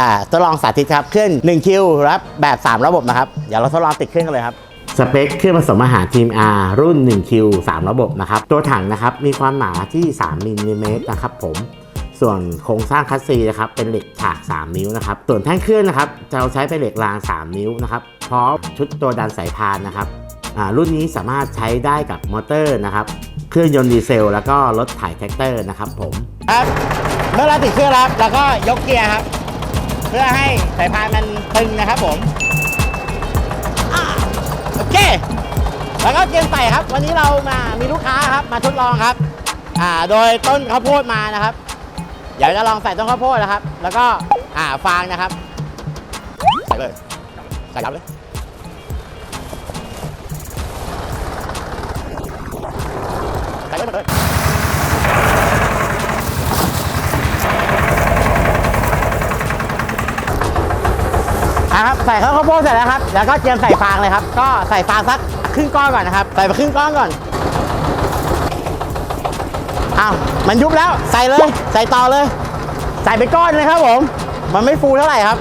อ่าทดลองสาธิตครับเครื่อง1คิวรับแบบ 3 ระบบนะครับ เดี๋ยวเราทดลองติดเครื่องกันเลยครับสเปคเครื่องผสมอาหารทีม R รุ่น1คิว3ระบบนะครับ ตัวถังนะครับ มีความหนาที่ 3มิลลิเมตรนะครับผมส่วนโครงสร้างคัสซีนะครับเป็นเหล็กฉาก 3 นิ้วนะครับ ส่วนแท่งเครื่องนะครับจะเราใช้เป็นเหล็กราง 3 นิ้วนะครับพร้อมชุดตัวดันสายพานนะครับอ่ารุ่นนี้สามารถใช้ได้กับมอเตอร์นะครับเครื่องยนต์ดีเซล แล้วก็รถถ่ายแท็กเตอร์นะครับผมครับเมื่อเราติดเครื่องแล้วแล้วก็ยกเกียร์ครับเพื่อให้สายพานมันตึงนะครับผมโอเค แล้วก็เกียมใส่ครับ วันนี้เรามามีลูกค้าครับมาทดลองครับอ่าโดยต้นข้าวโพดมานะครับเดี๋ยวจะลองใส่ต้นข้าวโพดนะครับ แล้วก็อ่าฟางนะครับ ใส่เลย ใส่ยับเลย อะครับใส่ข้าวโพดเสร็จแล้วครับ แล้วก็เตรียมใส่ฟางเลยครับ ก็ใส่ฟางสักครึ่งก้อนก่อนนะครับ ใส่ไปครึ่งก้อนก่อนอ้าวมันยุบแล้วใส่เลย ใส่ต่อเลย ใส่ไปก้อนเลยครับผม มันไม่ฟูเท่าไหร่ครับ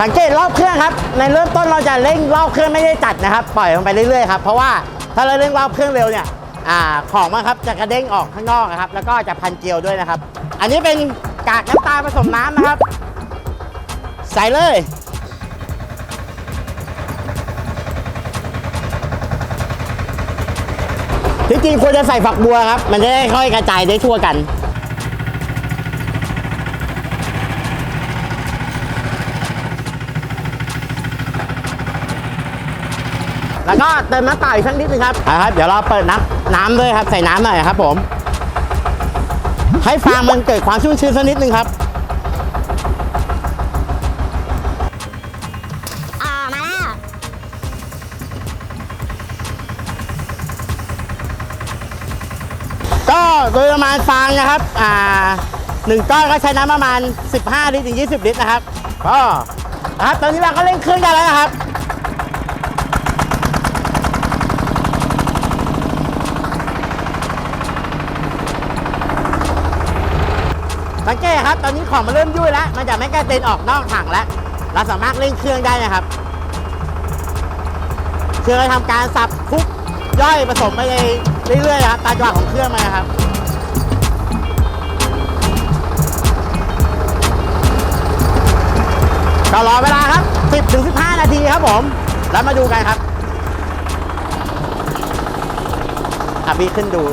สังเกตรอบเครื่องครับ ในเริ่มต้นเราจะเร่งรอบเครื่องไม่ได้จัดนะครับ ปล่อยมันไปเรื่อยๆครับ เพราะว่าถ้าเราเร่งรอบเครื่องเร็วเนี่ยอ่าของมันครับจะกระเด้งออกข้างนอกนะครับ แล้วก็จะพันเกลียวด้วยนะครับ อันนี้เป็น กากน้ำตาลผสมน้ำนะครับ ใส่เลย ที่จริงควรจะใส่ฝักบัวครับ มันจะได้ค่อยกระจายได้ทั่วกัน แล้วก็เติมน้ำเปล่าอีกสักนิดนึงครับอ่าครับ เดี๋ยวเราเปิดน้ำน้ำด้วยครับ ใส่น้ำหน่อยครับผม ให้ฟางมันเกิดความชุ่มชื้นสักนิดนึงครับอ่ามาแล้ว ก็โดยประมาณฟางนะครับ อ่าหนึ่งก้อนก็ใช้น้ำประมาณ 15 ลิตรถึง 20 ลิตรนะครับ ก็ครับตอนนี้เราก็เร่งเครื่องกันแล้วนะครับ สังเกตครับตอนนี้ของมันเริ่มยุ่ยแล้ว มันจะไม่กระเด็นออกนอกถังแล้ว เราสามารถเร่งเครื่องได้นะครับ เครื่องจะทำการสับคลุกย่อยผสมไปเรื่อยๆครับตามจังหวะของเครื่องมันนะครับก็รอเวลาครับ 10ถึง15 นาทีครับผม แล้วมาดูกันครับอะพี่ขึ้นดู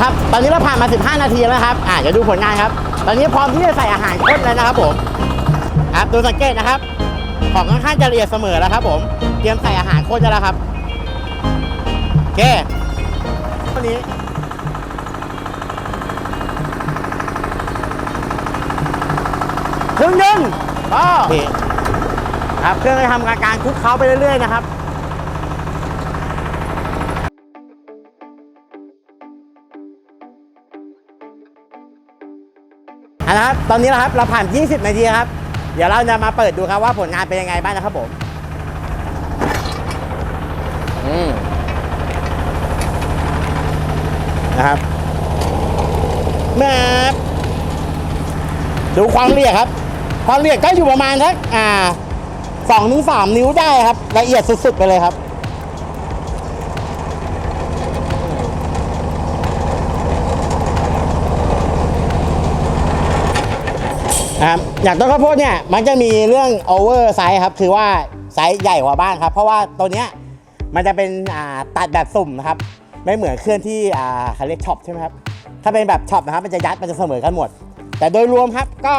นะครับ ตอนนี้เราผ่านมา 15 นาทีแล้วนะครับ อ่าเดี๋ยวดูผลงานครับ ตอนนี้พร้อมที่จะใส่อาหารข้นแล้วนะครับผมครับดูสังเกตนะครับ ของค่อนข้างจะละเอียดเสมอแล้วครับ ผม เตรียมใส่อาหารข้นแล้วครับโอเคตัวนี้ครึ่งหนึงก็ครับเครื่องจะทำการคลุกเคล้าไปเรื่อยๆนะครับ เอาละครับ ตอนนี้นะครับเราผ่าน 20 นาทีครับ เดี๋ยวเราจะมาเปิดดูครับว่าผลงานเป็นยังไงบ้างนะครับผม อืมนะครับแม่ดูความละเอียดครับ ความละเอียดก็อยู่ประมาณสักอ่าสองถึงสามนิ้วได้ครับ ละเอียดสุดๆไปเลยครับ นะครับอย่างต้นข้าวโพดเนี่ยมันจะมีเรื่องโอเวอร์ไซส์ครับคือว่าไซส์ใหญ่กว่าบ้านครับ เพราะว่าตัวเนี้ยมันจะเป็นตัดแบบสุ่มนะครับ ไม่เหมือนเครื่องที่อ่าเขาเรียกช็อปใช่ไหมครับถ้าเป็นแบบช็อปนะครับมันจะยัดมันจะเสมอกันหมด แต่โดยรวมครับก็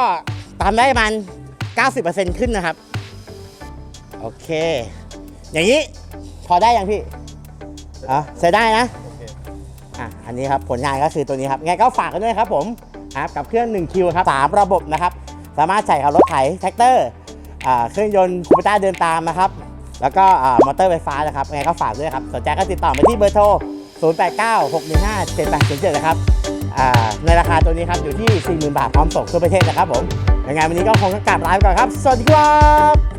ตามได้มาณ90%ขึ้นนะครับ โอเค อย่างนี้พอได้ยังพี่อะใช้ได้นะอะอันนี้ครับผลงานก็คือตัวนี้ครับไงก็ฝากกันด้วยครับผมครับกับเครื่อง1คิวครับสามระบบนะครับ สามารถใส่กับรถไถแท็กเตอร์เครื่องยนต์คูปต้าเดินตามนะครับ แล้วก็มอเตอร์ไฟฟ้านะครับไงก็ฝากด้วยครับสนใจก็ติดต่อมาที่เบอร์โทร 089 615 7807 นะครับในราคาตัวนี้ครับอยู่ที่ 40,000 บาทพร้อมส่งทั่วประเทศนะครับผมยังไงวันนี้ก็คงต้องกลับลาไปก่อนครับ สวัสดีครับ